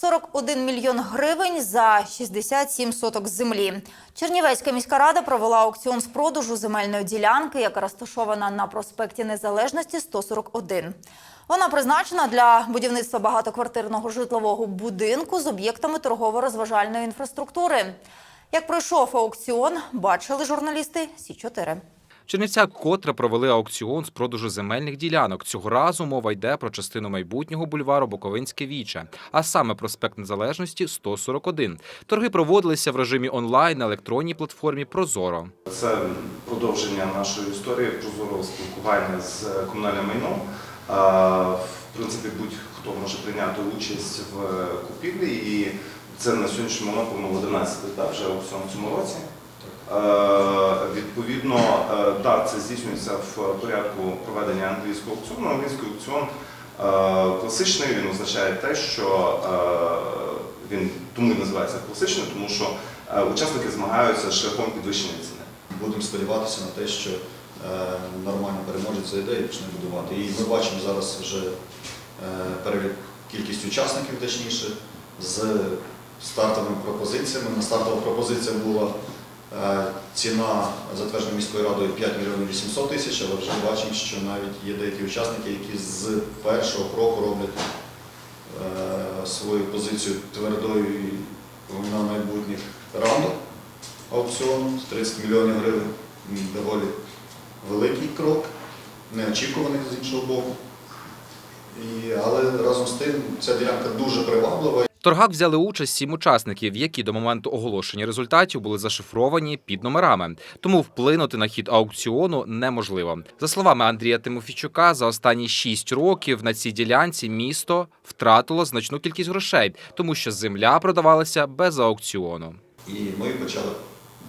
41 мільйон гривень за 67 соток землі. Чернівецька міська рада провела аукціон з продажу земельної ділянки, яка розташована на проспекті Незалежності 141. Вона призначена для будівництва багатоквартирного житлового будинку з об'єктами торгово-розважальної інфраструктури. Як пройшов аукціон, бачили журналісти Сі 4 В Чернівцях котре провели аукціон з продажу земельних ділянок. Цього разу мова йде про частину майбутнього бульвару Буковинське віче, а саме проспект Незалежності 141. Торги проводилися в режимі онлайн на електронній платформі Прозоро. Це продовження нашої історії прозорого спілкування з комунальним майном. В принципі, будь-хто може прийняти участь в купівлі, і це на сьогоднішній момент по 11 так, вже в цьому році. Е, Відповідно, е, так, це здійснюється в порядку проведення англійського аукціону. Англійський аукціон е, класичний, він означає те, що він тому і називається класичним, тому що учасники змагаються шляхом підвищення ціни. Будемо сподіватися на те, що нормально переможець зайде і почне будувати. І ми бачимо зараз вже перелік кількість учасників, точніше, з стартовими пропозиціями. На стартова пропозиція була ціна затверджена міською радою 5 мільйонів 800 тисяч, але вже бачимо, що навіть є деякі учасники, які з першого кроку роблять е, свою позицію твердою на майбутніх раундах аукціону з 30 мільйонів гривень. Доволі великий крок, неочікуваний з іншого боку. І, але разом з тим ця ділянка дуже приваблива. В торгах взяли участь сім учасників, які до моменту оголошення результатів були зашифровані під номерами. Тому вплинути на хід аукціону неможливо. За словами Андрія Тимофійчука, за останні шість років на цій ділянці місто втратило значну кількість грошей, тому що земля продавалася без аукціону. І ми почали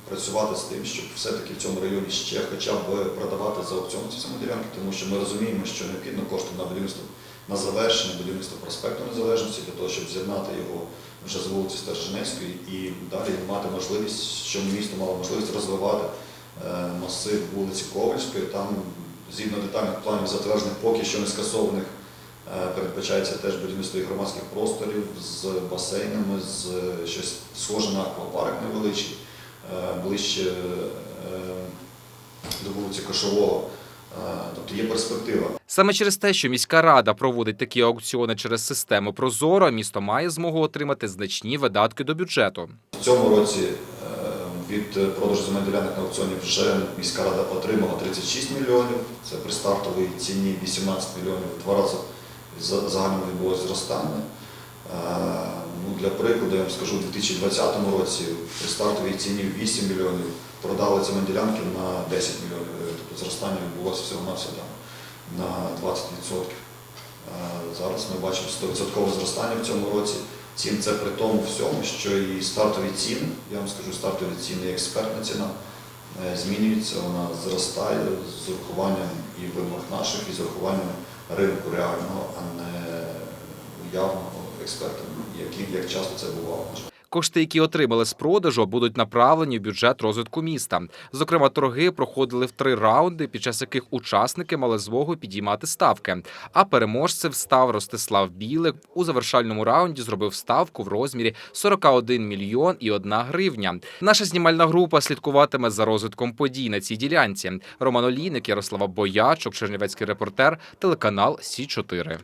працювати з тим, щоб все-таки в цьому районі ще хоча б продавати за аукціон ці самі ділянки, тому що ми розуміємо, що необхідно кошти на будівництво на завершення будівництва проспекту Незалежності для того, щоб з'єднати його вже з вулиці Сторожинецької і далі мати можливість, щоб місто мало можливість розвивати е, масив вулиці Ковальської. Там згідно детальних планів затверджених, поки що не скасованих, е, передбачається теж будівництво і громадських просторів з басейнами, з е, щось схоже на аквапарк невеличкий, ближче до вулиці Кошового. Тобто є перспектива. Саме через те, що міська рада проводить такі аукціони через систему Прозоро, місто має змогу отримати значні видатки до бюджету. В цьому році е, від продажу земельних ділянок на аукціоні вже міська рада отримала 36 мільйонів. Це при стартовій ціні 18 мільйонів. Два рази за- загально відбулося зростання. Е, Ну, для прикладу, я вам скажу, у 2020 році при стартовій ціні 8 мільйонів продали ділянки на 10 мільйонів зростання відбулося всього на все на 20%. Е, Зараз ми бачимо 100% зростання в цьому році. Цін це при тому всьому, що і стартові ціни, я вам скажу, стартові ціни і експертна ціна е, змінюється, вона зростає з урахуванням і вимог наших, і з урахуванням ринку реального, а не уявного експертами, які як часто це бувало. Кошти, які отримали з продажу, будуть направлені в бюджет розвитку міста. Зокрема, торги проходили в три раунди, під час яких учасники мали змогу підіймати ставки. А переможцем став Ростислав Білик. У завершальному раунді зробив ставку в розмірі 41 мільйон і 1 гривня. Наша знімальна група слідкуватиме за розвитком подій на цій ділянці. Роман Олійник, Ярослава Боячок, Чернівецький репортер, телеканал Сі 4